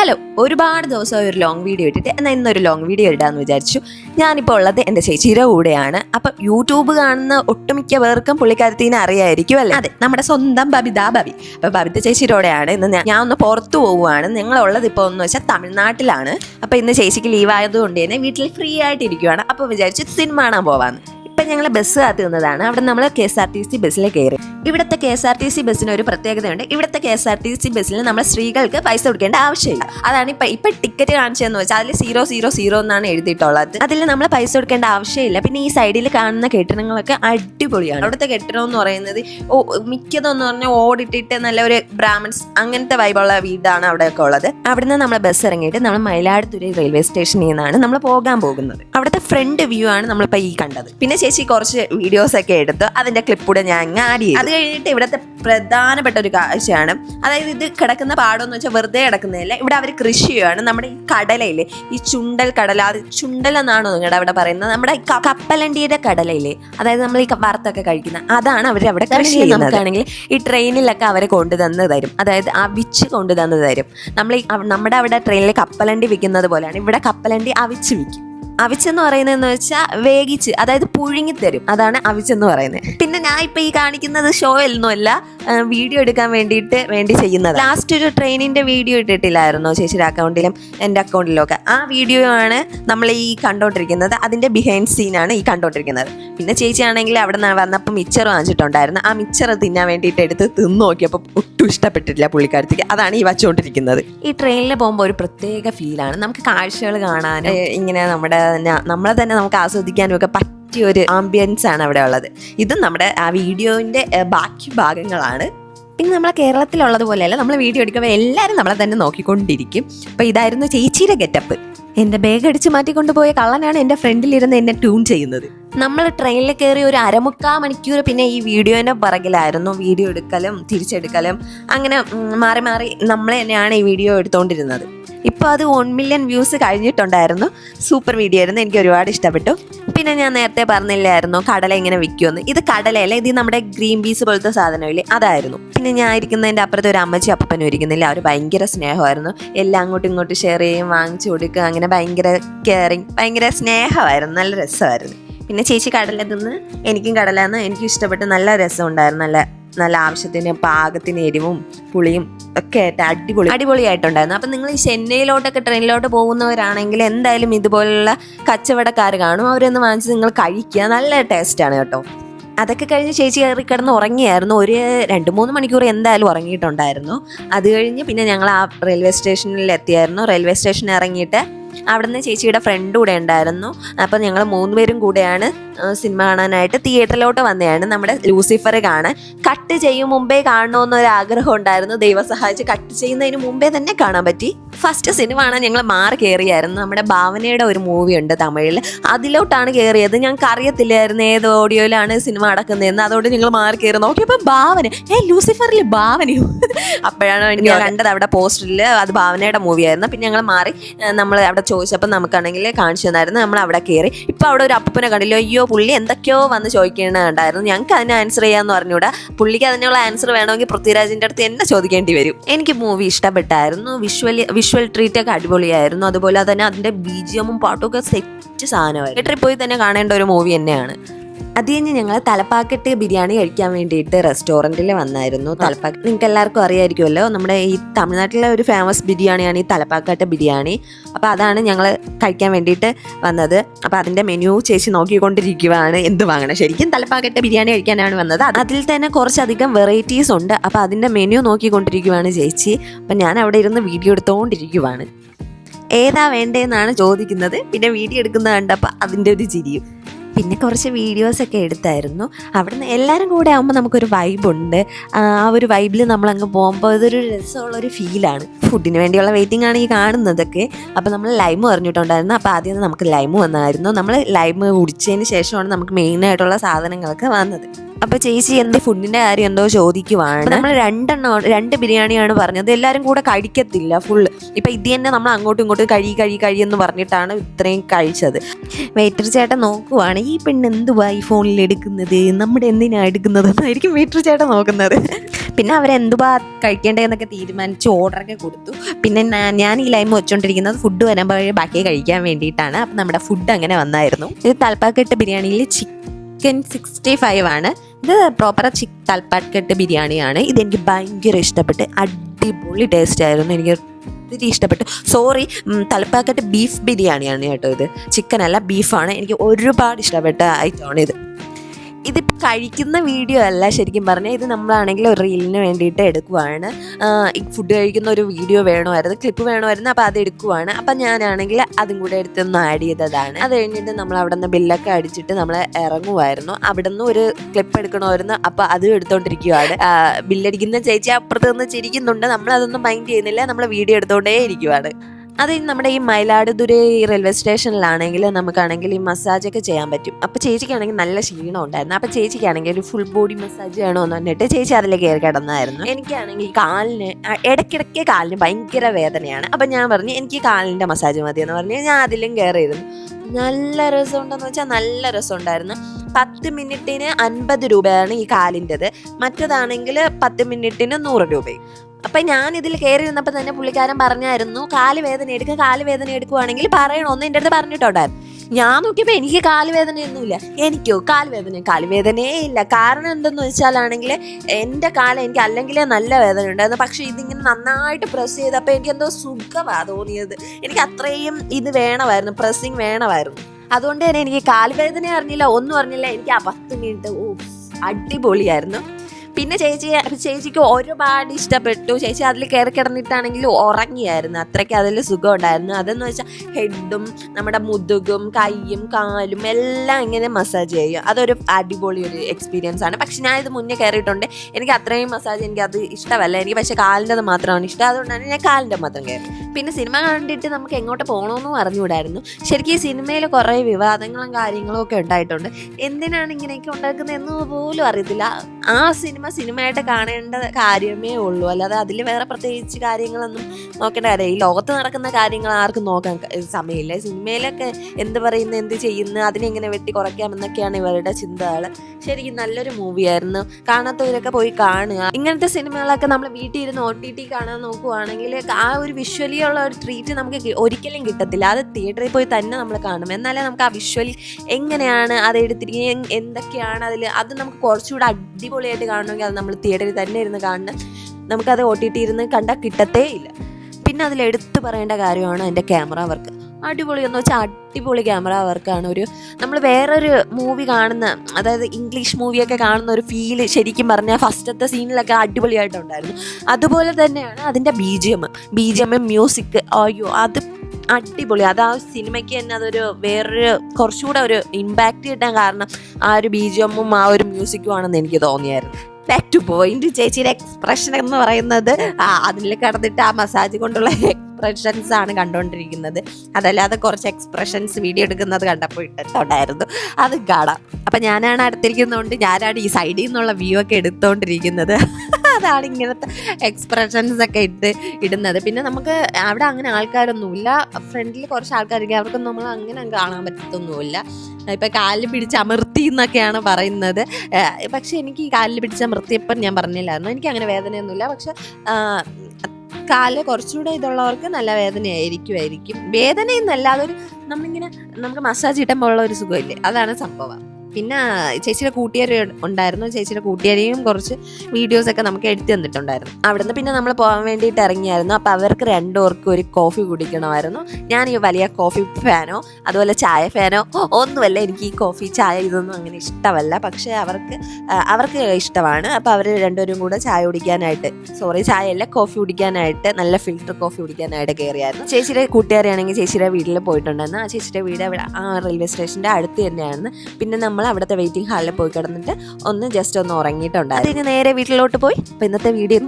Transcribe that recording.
Hello ഒരുപാട് ദിവസമായി ഒരു ലോങ് വീഡിയോ ഇട്ടിട്ട് എന്നാൽ ഇന്നൊരു ലോങ് വീഡിയോ ഇടാന്ന് വിചാരിച്ചു. ഞാനിപ്പോൾ ഉള്ളത് എന്റെ ചേച്ചിയുടെ കൂടെയാണ്. അപ്പം യൂട്യൂബ് കാണുന്ന ഒട്ടുമിക്ക പേർക്കും പുള്ളിക്കാരത്തിനെ അറിയായിരിക്കും അല്ലേ? അതെ നമ്മുടെ സ്വന്തം ബബിത ബബി. അപ്പം ബബിത ചേച്ചിയുടെ കൂടെയാണ് ഇന്ന് ഞാൻ- ഒന്ന് പുറത്തു പോവുകയാണ്. ഞങ്ങളുള്ളത് ഇപ്പോൾ എന്ന് വെച്ചാൽ തമിഴ്നാട്ടിലാണ്. അപ്പം ഇന്ന് ചേച്ചിക്ക് ലീവ് ആയതുകൊണ്ട് തന്നെ വീട്ടിൽ ഫ്രീ ആയിട്ടിരിക്കുവാണ്. അപ്പം വിചാരിച്ചു സിനിമ കാണാൻ പോവാന്ന്. ഇപ്പം ഞങ്ങൾ ബസ് കാത്തു നിന്നതാണ്. അവിടെ നമ്മൾ K S R T C ബസ്സിൽ കയറി ഇവിടുത്തെ K S R T C ബസ്സിന് ഒരു പ്രത്യേകതയുണ്ട്. ഇവിടുത്തെ K S R T C ബസ്സിൽ നമ്മൾ സ്ത്രീകൾക്ക് പൈസ കൊടുക്കേണ്ട ആവശ്യമില്ല. അതാണ് ഇപ്പം ഇപ്പം ടിക്കറ്റ് കാണിച്ചതെന്ന് വെച്ചാൽ അതിൽ സീറോ സീറോ സീറോ എന്നാണ് എഴുതിയിട്ടുള്ളത്. അതിൽ നമ്മൾ പൈസ കൊടുക്കേണ്ട ആവശ്യമില്ല. പിന്നെ ഈ സൈഡിൽ കാണുന്ന കെട്ടിടങ്ങളൊക്കെ അടിപൊളിയാണ്. അവിടുത്തെ കെട്ടിടം എന്ന് പറയുന്നത് മിക്കതെന്ന് പറഞ്ഞാൽ ഓടിട്ടിട്ട് നല്ല ഒരു ബ്രാഹ്മൺസ് അങ്ങനത്തെ വൈബുള്ള വീടാണ് അവിടെയൊക്കെ ഉള്ളത്. അവിടുന്ന് നമ്മൾ ബസ് ഇറങ്ങിയിട്ട് നമ്മൾ മയിലാടുതുരൈ റെയിൽവേ സ്റ്റേഷനിൽ നിന്നാണ് നമ്മൾ പോകാൻ പോകുന്നത്. അവിടുത്തെ ഫ്രണ്ട് വ്യൂ ആണ് നമ്മളിപ്പോൾ ഈ കണ്ടത്. പിന്നെ ചേച്ചി കുറച്ച് വീഡിയോസ് ഒക്കെ എടുത്ത്. അതിന്റെ ക്ലിപ്പ് കൂടെ ഞാൻ ആഡ് ചെയ്തു. കഴിഞ്ഞിട്ട് ഇവിടുത്തെ പ്രധാനപ്പെട്ട ഒരു കാഴ്ചയാണ്. അതായത് ഇത് കിടക്കുന്ന പാടമെന്ന് എന്ന് വെച്ചാൽ വെറുതെ കിടക്കുന്നതല്ല? ഇവിടെ അവർ കൃഷി ചെയ്യുകയാണ് നമ്മുടെ ഈ കടലയില്ലേ ഈ ചുണ്ടൽ കടല അത് ചുണ്ടൽ എന്നാണോ നിങ്ങളുടെ അവിടെ പറയുന്നത്? നമ്മുടെ ഈ കപ്പലണ്ടിയുടെ കടലയില്ലേ? അതായത് നമ്മൾ ഈ വാർത്തൊക്കെ വറുത്തൊക്കെ കഴിക്കുന്ന അതാണ് അവർ അവിടെ കൃഷി നമുക്കാണെങ്കിൽ ഈ ട്രെയിനിലൊക്കെ അവരെ കൊണ്ടുതന്ന് തരും. അതായത് അവിച്ച് കൊണ്ടുതന്ന് തരും. നമ്മൾ ഈ നമ്മുടെ അവിടെ ട്രെയിനിൽ കപ്പലണ്ടി വിൽക്കുന്നത് പോലെയാണ്. ഇവിടെ കപ്പലണ്ടി അവിച്ച് വിൽക്കും. അവിച്ചെന്ന് പറയുന്നതെന്ന് വെച്ചാൽ വേഗിച്ച് അതായത് പുഴുങ്ങി തരും അതാണ് അവിച്ചെന്ന് പറയുന്നത്. പിന്നെ ഞാൻ ഇപ്പൊ ഈ കാണിക്കുന്നത് ഷോ ഒന്നുമല്ല വീഡിയോ എടുക്കാൻ വേണ്ടിയിട്ട് വേണ്ടി ചെയ്യുന്നത്. ലാസ്റ്റ് ഒരു ട്രെയിനിന്റെ വീഡിയോ ഇട്ടിട്ടില്ലായിരുന്നോ ചേച്ചിയുടെ അക്കൗണ്ടിലും എന്റെ അക്കൗണ്ടിലും ഒക്കെ ആ വീഡിയോ ആണ് നമ്മൾ ഈ കണ്ടോണ്ടിരിക്കുന്നത്. അതിന്റെ ബിഹൈൻഡ് സീനാണ് ഈ കണ്ടോണ്ടിരിക്കുന്നത്. പിന്നെ ചേച്ചി ആണെങ്കിൽ അവിടെ നിന്ന് വന്നപ്പോൾ മിച്ചർ വാങ്ങിച്ചിട്ടുണ്ടായിരുന്നു. ആ മിച്ചർ തിന്നാൻ വേണ്ടിയിട്ട് എടുത്ത് തിന്നു നോക്കിയപ്പോൾ ഒട്ടും ഇഷ്ടപ്പെട്ടിട്ടില്ല പുള്ളിക്കാരത്തേക്ക്. അതാണ് ഈ വച്ചുകൊണ്ടിരിക്കുന്നത് ഈ ട്രെയിനിൽ പോകുമ്പോൾ ഒരു പ്രത്യേക ഫീലാണ് നമുക്ക് കാഴ്ചകൾ കാണാൻ ഇങ്ങനെ നമ്മുടെ ന- നമ്മളെ തന്നെ നമുക്ക് ആസ്വദിക്കാനും ഒക്കെ പറ്റിയ ഒരു ആംബിയൻസ് ആണ് അവിടെ ഉള്ളത്. ഇതും നമ്മുടെ ആ വീഡിയോന്റെ ബാക്കി ഭാഗങ്ങളാണ്. പിന്നെ നമ്മളെ കേരളത്തിലുള്ളത് പോലെയല്ല നമ്മൾ വീഡിയോ എടുക്കുമ്പോൾ എല്ലാവരും നമ്മളെ തന്നെ നോക്കിക്കൊണ്ടിരിക്കും. അപ്പോൾ ഇതായിരുന്നു ചേച്ചിയുടെ ഗെറ്റപ്പ് എന്റെ ബാഗ് അടിച്ച് മാറ്റിക്കൊണ്ടുപോയ കള്ളനാണ് എന്റെ ഫ്രണ്ടിലിരുന്ന് എന്നെ ട്യൂൺ ചെയ്യുന്നത്. നമ്മൾ ട്രെയിനിൽ കയറി ഒരു അരമുക്കാൽ മണിക്കൂർ പിന്നെ ഈ വീഡിയോന്റെ പുറകിലായിരുന്നു. വീഡിയോ എടുക്കലും തിരിച്ചെടുക്കലും അങ്ങനെ മാറി മാറി നമ്മളെ തന്നെയാണ് ഈ വീഡിയോ എടുത്തുകൊണ്ടിരുന്നത് ഇപ്പോൾ അത് വൺ മില്യൺ വ്യൂസ് കഴിഞ്ഞിട്ടുണ്ടായിരുന്നു. സൂപ്പർ വീഡിയോ ആയിരുന്നു. എനിക്ക് ഒരുപാട് ഇഷ്ടപ്പെട്ടു. പിന്നെ ഞാൻ നേരത്തെ പറഞ്ഞില്ലായിരുന്നു കടല ഇങ്ങനെ വിൽക്കുമെന്ന്. ഇത് കടലയല്ല ഇത് നമ്മുടെ ഗ്രീൻ പീസ് പോലത്തെ സാധനമില്ലേ? അതായിരുന്നു. പിന്നെ ഞാൻ ഇരിക്കുന്നതിന്റെ അപ്പുറത്ത് ഒരു അമ്മച്ചി അപ്പനും ഇരിക്കുന്നില്ല. അവർ ഭയങ്കര സ്നേഹമായിരുന്നു. എല്ലാം അങ്ങോട്ടും ഇങ്ങോട്ടും ഷെയർ ചെയ്യും വാങ്ങിച്ചു കൊടുക്കുക അങ്ങനെ ഭയങ്കര കെയറിങ് ഭയങ്കര സ്നേഹമായിരുന്നു. നല്ല രസമായിരുന്നു. പിന്നെ ചേച്ചി കടല തിന്ന് എനിക്കും കടല എനിക്കും ഇഷ്ടപ്പെട്ട്. നല്ല രസമുണ്ടായിരുന്നു. നല്ല നല്ല ആവശ്യത്തിന് പാകത്തിന് എരിവും പുളിയും ഒക്കെ ആയിട്ട് അടിപൊളി അടിപൊളിയായിട്ടുണ്ടായിരുന്നു. അപ്പം നിങ്ങൾ ഈ ചെന്നൈയിലോട്ടൊക്കെ ട്രെയിനിലോട്ട് പോകുന്നവരാണെങ്കിൽ എന്തായാലും ഇതുപോലുള്ള കച്ചവടക്കാർ കാണും. അവരൊന്ന് വാങ്ങിച്ച് നിങ്ങൾ കഴിക്കുക. നല്ല ടേസ്റ്റാണ് കേട്ടോ. അതൊക്കെ കഴിഞ്ഞ് ചേച്ചി കയറി കിടന്ന് ഉറങ്ങിയായിരുന്നു. ഒരു രണ്ട് മൂന്ന് മണിക്കൂർ എന്തായാലും ഉറങ്ങിയിട്ടുണ്ടായിരുന്നു. അത് കഴിഞ്ഞ് പിന്നെ ഞങ്ങൾ ആ റെയിൽവേ സ്റ്റേഷനിൽ എത്തിയായിരുന്നു. റെയിൽവേ സ്റ്റേഷനിൽ ഇറങ്ങിയിട്ട് അവിടുന്ന് ചേച്ചിയുടെ ഫ്രണ്ട് കൂടെ ഉണ്ടായിരുന്നു. അപ്പം ഞങ്ങൾ മൂന്നുപേരും കൂടെയാണ് സിനിമ കാണാനായിട്ട് തിയേറ്ററിലോട്ട് വന്നതാണ്. നമ്മുടെ ലൂസിഫർ കാണാൻ. കട്ട് ചെയ്യും മുമ്പേ കാണണമെന്ന് ഒരു ആഗ്രഹം ഉണ്ടായിരുന്നു. ദൈവം സഹായിച്ച് കട്ട് ചെയ്യുന്നതിന് മുമ്പേ തന്നെ കാണാൻ പറ്റി. ഫസ്റ്റ് സിനിമ ആണ് ഞങ്ങൾ മാറി കയറിയായിരുന്നു നമ്മുടെ ഭാവനയുടെ ഒരു മൂവി ഉണ്ട് തമിഴിൽ. അതിലോട്ടാണ് കയറിയത് ഞങ്ങൾക്ക് അറിയത്തില്ലായിരുന്നു ഏത് ഓഡിയോയിലാണ് സിനിമ അടക്കുന്നതെന്ന് അതുകൊണ്ട് ഞങ്ങൾ മാറി കയറി നോക്കിയപ്പോൾ ഭാവന. ഏ ലൂസിഫറിൽ ഭാവനയോ. അപ്പോഴാണ് ഞാൻ കണ്ടത് അവിടെ പോസ്റ്ററിൽ അത് ഭാവനയുടെ മൂവി ആയിരുന്നു. പിന്നെ ഞങ്ങൾ മാറി നമ്മൾ അവിടെ ചോദിച്ചപ്പോൾ നമുക്കാണെങ്കിൽ കാണിച്ചു തന്നായിരുന്നു. നമ്മൾ അവിടെ കയറി ഇപ്പം അവിടെ ഒരു അപ്പനെ കണ്ടില്ലോ? അയ്യോ പുള്ളി എന്തൊക്കെയോ വന്ന് ചോദിക്കണുണ്ടായിരുന്നു ഞങ്ങൾക്ക് അതിന് ആൻസർ ചെയ്യാമെന്ന് പറഞ്ഞുകൂടാ. പുള്ളിക്ക് അതിനുള്ള ആൻസർ വേണമെങ്കിൽ പൃഥ്വിരാജിന്റെ അടുത്ത് എന്നെ ചോദിക്കേണ്ടി വരും. എനിക്ക് മൂവി ഇഷ്ടപ്പെട്ടായിരുന്നു. വിഷ്വലി വിഷ്വൽ ട്രീറ്റ് ഒക്കെ അടിപൊളിയായിരുന്നു. അതുപോലെ തന്നെ അതിന്റെ ബീജിയമും പാട്ടും ഒക്കെ സെറ്റ് സാധനമായിരുന്നു. തിയേറ്ററിൽ പോയി തന്നെ കാണേണ്ട ഒരു മൂവി തന്നെയാണ്. അത് കഴിഞ്ഞ് ഞങ്ങൾ തലപ്പാക്കട്ട് ബിരിയാണി കഴിക്കാൻ വേണ്ടിയിട്ട് റെസ്റ്റോറന്റിൽ വന്നായിരുന്നു. തലപ്പാക്കട്ട് നിങ്ങൾക്ക് എല്ലാവർക്കും അറിയായിരിക്കുമല്ലോ നമ്മുടെ ഈ തമിഴ്നാട്ടിലെ ഒരു ഫേമസ് ബിരിയാണിയാണ് ഈ തലപ്പാക്കട്ട് ബിരിയാണി. അപ്പോൾ അതാണ് ഞങ്ങൾ കഴിക്കാൻ വേണ്ടിയിട്ട് വന്നത്. അപ്പോൾ അതിന്റെ മെനു ചേച്ചി നോക്കിക്കൊണ്ടിരിക്കുകയാണ് എന്ത് വാങ്ങണം. ശരിക്കും തലപ്പാക്കട്ട് ബിരിയാണി കഴിക്കാനാണ് വന്നത്. അത് അതിൽ തന്നെ കുറച്ചധികം വെറൈറ്റീസ് ഉണ്ട്. അപ്പോൾ അതിന്റെ മെനു നോക്കിക്കൊണ്ടിരിക്കുകയാണ് ചേച്ചി. അപ്പം ഞാൻ അവിടെ ഇരുന്ന് വീഡിയോ എടുത്തുകൊണ്ടിരിക്കുവാണ് ഏതാ വേണ്ടതെന്നാണ് ചോദിക്കുന്നത്. പിന്നെ വീഡിയോ എടുക്കുന്നത് കണ്ടപ്പോൾ അതിന്റെ ഒരു ചിരിയും. പിന്നെ കുറച്ച് വീഡിയോസ് ഒക്കെ എടുത്തായിരുന്നു. അവിടുന്ന് എല്ലാവരും കൂടെ ആകുമ്പോൾ നമുക്കൊരു വൈബുണ്ട് ആ ഒരു വൈബിൽ നമ്മൾ അങ്ങ് പോകുമ്പോൾ ഇതൊരു രസമുള്ളൊരു ഫീലാണ് ഫുഡിന് വേണ്ടിയുള്ള വെയിറ്റിംഗ് ആണ് ഈ കാണുന്നതൊക്കെ. അപ്പോൾ നമ്മൾ ലൈമ് പറഞ്ഞിട്ടുണ്ടായിരുന്നു. അപ്പോൾ ആദ്യം നമുക്ക് ലൈമ് വന്നായിരുന്നു. നമ്മൾ ലൈമ് കുടിച്ചതിന് ശേഷമാണ് നമുക്ക് മെയിനായിട്ടുള്ള സാധനങ്ങളൊക്കെ വന്നത്. അപ്പൊ ചേച്ചി എന്ത് ഫുഡിന്റെ കാര്യം എന്തോ ചോദിക്കുവാണ്. നമ്മൾ രണ്ടെണ്ണം രണ്ട് ബിരിയാണിയാണ് പറഞ്ഞത്. എല്ലാരും കൂടെ കഴിക്കത്തില്ല ഫുള്ള് ഇപ്പൊ ഇത് തന്നെ നമ്മൾ അങ്ങോട്ടും ഇങ്ങോട്ടും കഴി കഴി കഴി എന്ന് പറഞ്ഞിട്ടാണ് ഇത്രയും കഴിച്ചത്. വെയിറ്റർ ചേട്ടൻ നോക്കുവാണ് ഈ പെണ്ണ് എന്തുവാ ഈ ഫോണിൽ എടുക്കുന്നത്? നമ്മുടെ എന്തിനാ എടുക്കുന്നത്? എന്നായിരിക്കും വെയിറ്റർ ചേട്ടൻ നോക്കുന്നത്. പിന്നെ അവരെന്തുവാ കഴിക്കേണ്ടതെന്നൊക്കെ തീരുമാനിച്ച് ഓർഡറൊക്കെ കൊടുത്തു. പിന്നെ ഞാൻ ഈ ലൈം വെച്ചോണ്ടിരിക്കുന്നത് ഫുഡ് വരുമ്പോൾ ബാക്കി കഴിക്കാൻ വേണ്ടിയിട്ടാണ്. അപ്പം നമ്മുടെ ഫുഡ് അങ്ങനെ വന്നായിരുന്നു. ഇത് തലപ്പാക്കെട്ട് ബിരിയാണിയിൽ ചിക്കൻ സിക്സ്റ്റി ഫൈവ് ആണ്. ഇത് പ്രോപ്പർ ചിക്ക് തൽപ്പാക്കെട്ട് ബിരിയാണിയാണ്. ഇതെനിക്ക് ഭയങ്കര ഇഷ്ടപ്പെട്ട് അടിപൊളി ടേസ്റ്റ് ആയിരുന്നു. എനിക്ക് ഒത്തിരി ഇഷ്ടപ്പെട്ടു. സോറി തലപ്പാക്കട്ട് ബീഫ് ബിരിയാണിയാണ് കേട്ടോ ഇത്. ചിക്കൻ അല്ല ബീഫാണ് എനിക്ക് ഒരുപാട് ഇഷ്ടപ്പെട്ട ഐറ്റമാണ് ഇത്. ഇതിപ്പോൾ കഴിക്കുന്ന വീഡിയോ അല്ല ശരിക്കും പറഞ്ഞാൽ ഇത് നമ്മളാണെങ്കിൽ ഒരു റീലിന് വേണ്ടിയിട്ട് എടുക്കുവാണ്. ഫുഡ് കഴിക്കുന്ന ഒരു വീഡിയോ വേണമായിരുന്നു ക്ലിപ്പ് വേണമായിരുന്നു അപ്പോൾ അത് എടുക്കുവാണ്. അപ്പം ഞാനാണെങ്കിൽ അതും കൂടെ എടുത്തൊന്ന് ആഡ് ചെയ്തതാണ്. അത് കഴിഞ്ഞിട്ട് നമ്മൾ അവിടെ നിന്ന് ബില്ലൊക്കെ അടിച്ചിട്ട് നമ്മൾ ഇറങ്ങുമായിരുന്നു അവിടെ നിന്ന് ഒരു ക്ലിപ്പ് എടുക്കണമായിരുന്നു അപ്പോൾ അതും എടുത്തോണ്ടിരിക്കുവാണ്. ബില്ലടിക്കുന്ന ചേച്ചി അപ്പുറത്ത് നിന്ന് ചിരിക്കുന്നുണ്ട്. നമ്മൾ അതൊന്നും മൈൻഡ് ചെയ്യുന്നില്ല. നമ്മൾ വീഡിയോ എടുത്തോണ്ടേ ഇരിക്കുവാണ്. അത് നമ്മുടെ ഈ മയിലാടുതുறை റെയിൽവേ സ്റ്റേഷനിലാണെങ്കിൽ നമുക്കാണെങ്കിൽ ഈ മസാജൊക്കെ ചെയ്യാൻ പറ്റും. അപ്പോൾ ചേച്ചിക്കാണെങ്കിൽ നല്ല ക്ഷീണം ഉണ്ടായിരുന്നു. അപ്പോൾ ചേച്ചിക്കാണെങ്കിൽ ഒരു ഫുൾ ബോഡി മസാജ് ചെയ്യണമെന്ന് പറഞ്ഞിട്ട് ചേച്ചി അതിലേക്ക് കയറി കിടന്നായിരുന്നു. എനിക്കാണെങ്കിൽ കാലിന് ഇടയ്ക്കിടയ്ക്ക് കാലിന് ഭയങ്കര വേദനയാണ്. അപ്പം ഞാൻ പറഞ്ഞു എനിക്ക് കാലിന്റെ മസാജ് മതി എന്ന് പറഞ്ഞ്. ഞാൻ അതിലും കയറിയിരുന്നു. നല്ല രസമുണ്ടെന്ന് വെച്ചാൽ നല്ല രസമുണ്ടായിരുന്നു. പത്ത് മിനിറ്റിന് അൻപത് രൂപയാണ് ഈ കാലിന്റെത്. മറ്റതാണെങ്കിൽ പത്ത് മിനിറ്റിന് നൂറ് രൂപയും. അപ്പം ഞാൻ ഇതിൽ കയറി ഇരുന്നപ്പോൾ തന്നെ പുള്ളിക്കാരൻ പറഞ്ഞായിരുന്നു കാൽ വേദന എടുക്കുക കാൽ വേദന എടുക്കുവാണെങ്കിൽ പറയണമെന്ന് എന്റെ അടുത്ത് പറഞ്ഞിട്ടുണ്ടായിരുന്നു. ഞാൻ നോക്കിയപ്പോൾ എനിക്ക് കാൽ വേദനയൊന്നുമില്ല. എനിക്കോ? കാൽ വേദന കാൽ വേദനയേ ഇല്ല. കാരണം എന്തെന്ന് വെച്ചാലാണെങ്കിൽ എന്റെ കാലം എനിക്ക് അല്ലെങ്കിലേ നല്ല വേദന ഉണ്ടായിരുന്നു. പക്ഷേ ഇതിങ്ങനെ നന്നായിട്ട് പ്രസ് ചെയ്തപ്പോൾ എനിക്ക് എന്തോ സുഖമാണ് തോന്നിയത്. എനിക്ക് അത്രയും ഇത് വേണമായിരുന്നു പ്രസ്സിങ് വേണമായിരുന്നു. അതുകൊണ്ട് തന്നെ എനിക്ക് കാൽവേദന അറിഞ്ഞില്ല ഒന്നും അറിഞ്ഞില്ല. എനിക്ക് ആ പത്ത് മിനിറ്റ് ഓ അടിപൊളിയായിരുന്നു. പിന്നെ ചേച്ചി ചേച്ചിക്ക് ഒരുപാട് ഇഷ്ടപ്പെട്ടു. ചേച്ചി അതിൽ കയറി കിടന്നിട്ടാണെങ്കിൽ ഉറങ്ങിയായിരുന്നു. അത്രയ്ക്ക് അതിൽ സുഖം ഉണ്ടായിരുന്നു അതെന്ന് വെച്ചാൽ ഹെഡും നമ്മുടെ മുതുകും കൈയും കാലും എല്ലാം ഇങ്ങനെ മസാജ് ചെയ്യും. അതൊരു അടിപൊളി ഒരു എക്സ്പീരിയൻസ് ആണ്. പക്ഷെ ഞാൻ ഇത് മുന്നേ കയറിയിട്ടുണ്ട് എനിക്ക് അത്രയും മസാജ് എനിക്ക് അത് ഇഷ്ടമല്ല. എനിക്ക് പക്ഷേ കാലിന്റെത് മാത്രമാണ് ഇഷ്ടം. അതുകൊണ്ടാണ് ഞാൻ കാലിന്റെ മാത്രം കയറി പിന്നെ സിനിമ കണ്ടിട്ട് നമുക്ക് എങ്ങോട്ട് പോകണമെന്നും അറിഞ്ഞുകൂടായിരുന്നു. ശരിക്കും ഈ സിനിമയിൽ കുറേ വിവാദങ്ങളും കാര്യങ്ങളും ഒക്കെ ഉണ്ടായിട്ടുണ്ട്. എന്തിനാണ് ഇങ്ങനെയൊക്കെ ഉണ്ടാക്കുന്നത് എന്ന് പോലും അറിയത്തില്ല. ആ സിനിമ സിനിമയായിട്ട് കാണേണ്ട കാര്യമേ ഉള്ളൂ. അല്ലാതെ അതിൽ വേറെ പ്രത്യേകിച്ച് കാര്യങ്ങളൊന്നും നോക്കേണ്ട കാര്യം ഈ ലോകത്ത് നടക്കുന്ന കാര്യങ്ങൾ ആർക്കും നോക്കാൻ സമയമില്ല. സിനിമയിലൊക്കെ എന്ത് പറയുന്നു എന്ത് ചെയ്യുന്നു അതിനെങ്ങനെ വെട്ടി കുറയ്ക്കാമെന്നൊക്കെയാണ് ഇവരുടെ ചിന്തകൾ ശരിക്കും നല്ലൊരു മൂവിയായിരുന്നു കാണാത്തവരൊക്കെ പോയി കാണുക. ഇങ്ങനത്തെ സിനിമകളൊക്കെ നമ്മൾ വീട്ടിൽ ഇരുന്ന് ഒ ടി ടി കാണാൻ നോക്കുവാണെങ്കിൽ ആ ഒരു വിഷ്വലി ഉള്ള ഒരു ട്രീറ്റ് നമുക്ക് ഒരിക്കലും കിട്ടത്തില്ല. അത് തിയേറ്ററിൽ പോയി തന്നെ നമ്മൾ കാണും. എന്നാലേ നമുക്ക് ആ വിഷ്വലി എങ്ങനെയാണ് അത് എടുത്തിരിക്കുന്നത് എന്തൊക്കെയാണ് അതിൽ അത് നമുക്ക് കുറച്ചുകൂടെ അടിപൊളിയായിട്ട് കാണണമെങ്കിൽ അത് നമ്മൾ തിയേറ്ററിൽ തന്നെ ഇരുന്ന് കാണണം. നമുക്കത് ഒ ടി ടി ഇരുന്ന് കണ്ടാൽ കിട്ടത്തേ ഇല്ല. പിന്നെ അതിൽ എടുത്തു പറയേണ്ട കാര്യമാണ് അതിന്റെ ക്യാമറ വർക്ക്. അടിപൊളി എന്ന് വെച്ചാൽ അടിപൊളി ക്യാമറ വർക്കാണ് ഒരു നമ്മൾ വേറൊരു മൂവി കാണുന്ന അതായത് ഇംഗ്ലീഷ് മൂവിയൊക്കെ കാണുന്ന ഒരു ഫീൽ ശരിക്കും പറഞ്ഞാൽ ഫസ്റ്റത്തെ സീനിലൊക്കെ അടിപൊളിയായിട്ടുണ്ടായിരുന്നു. അതുപോലെ തന്നെയാണ് അതിന്റെ B G M B G M music അയ്യോ അത് അടിപൊളി. അത് ആ സിനിമയ്ക്ക് തന്നെ അതൊരു വേറൊരു കുറച്ചുകൂടെ ഒരു ഇമ്പാക്റ്റ് കിട്ടാൻ കാരണം ആ ഒരു ബി ജി എമ്മും ആ ഒരു മ്യൂസിക്കും ആണെന്ന് എനിക്ക് തോന്നിയായിരുന്നു. ബാക്ക് ടു പോയിന്റ് ചേച്ചിയുടെ എക്സ്പ്രഷൻ എന്ന് പറയുന്നത് അതിൽ കടന്നിട്ട് ആ മസാജ് കൊണ്ടുള്ള എക്സ്പ്രഷൻസ് ആണ് കണ്ടുകൊണ്ടിരിക്കുന്നത് അതല്ലാതെ കുറച്ച് എക്സ്പ്രഷൻസ് വീഡിയോ എടുക്കുന്നത് കണ്ടപ്പോൾ ഇട്ടിട്ടുണ്ടായിരുന്നു. അത് കാണാം. അപ്പം ഞാനാണ് അടുത്തിരിക്കുന്നതുകൊണ്ട് ഞാനാണ് ഈ സൈഡിൽ നിന്നുള്ള വ്യൂ ഒക്കെ എടുത്തോണ്ടിരിക്കുന്നത്. അതാണ് ഇങ്ങനത്തെ എക്സ്പ്രഷൻസ് ഒക്കെ ഇട്ട് ഇടുന്നത്. പിന്നെ നമുക്ക് അവിടെ അങ്ങനെ ആൾക്കാരൊന്നുമില്ല. ഫ്രണ്ടിൽ കുറച്ച് ആൾക്കാരൊക്കെ അവർക്കൊന്നും നമ്മൾ അങ്ങനെ കാണാൻ പറ്റത്തൊന്നുമില്ല. ഇപ്പൊ കാലിൽ പിടിച്ച് അമർത്തി എന്നൊക്കെയാണ് പറയുന്നത്. പക്ഷെ എനിക്ക് ഈ കാലിൽ പിടിച്ച് അമർത്തിയപ്പം ഞാൻ പറഞ്ഞില്ലായിരുന്നു. എനിക്ക് അങ്ങനെ വേദനയൊന്നുമില്ല. പക്ഷെ കാൽ കുറച്ചുകൂടെ ഇതുള്ളവർക്ക് നല്ല വേദനയായിരിക്കുമായിരിക്കും. വേദനയെന്നല്ല അതൊരു നമ്മളിങ്ങനെ നമുക്ക് മസാജ് കിട്ടുമ്പോൾ ഉള്ള ഒരു സുഖമില്ലേ? അതാണ് സംഭവം. പിന്നെ ചേച്ചിയുടെ കൂട്ടുകാരി ഉണ്ടായിരുന്നു. ചേച്ചിയുടെ കൂട്ടുകാരിയും കുറച്ച് വീഡിയോസ് ഒക്കെ നമുക്ക് എടുത്തു തന്നിട്ടുണ്ടായിരുന്നു. അവിടുന്ന് പിന്നെ നമ്മൾ പോകാൻ വേണ്ടിയിട്ട് ഇറങ്ങിയായിരുന്നു. അപ്പോൾ അവർക്ക് രണ്ടുപേർക്കും ഒരു കോഫി കുടിക്കണമായിരുന്നു. ഞാൻ ഈ വലിയ കോഫി ഫാനോ അതുപോലെ ചായ ഫാനോ ഒന്നുമല്ല എനിക്ക് ഈ കോഫി ചായ ഇതൊന്നും അങ്ങനെ ഇഷ്ടമല്ല. പക്ഷേ അവർക്ക് അവർക്ക് ഇഷ്ടമാണ്. അപ്പോൾ അവർ രണ്ടുപേരും കൂടെ ചായ കുടിക്കാനായിട്ട് സോറി ചായ അല്ല കോഫി കുടിക്കാനായിട്ട് നല്ല ഫിൽറ്റർ കോഫി കുടിക്കാനായിട്ട് കയറിയായിരുന്നു ചേച്ചിയുടെ കൂട്ടുകാരിയാണെങ്കിൽ ചേച്ചിയുടെ വീട്ടിൽ പോയിട്ടുണ്ടായിരുന്നു. ആ ചേച്ചിയുടെ വീട് അവിടെ ആ റെയിൽവേ സ്റ്റേഷന്റെ അടുത്ത് തന്നെയായിരുന്നു. പിന്നെ നമ്മൾ അവിടുത്തെ വെയിറ്റിംഗ് ഹാളിൽ പോയി കിടന്നിട്ട് ഒന്ന് ജസ്റ്റ് ഒന്ന് ഉറങ്ങിയിട്ടുണ്ടായിരുന്നു. നേരെ വീട്ടിലോട്ട് പോയി? അപ്പോൾ ഇന്നത്തെ വീഡിയോ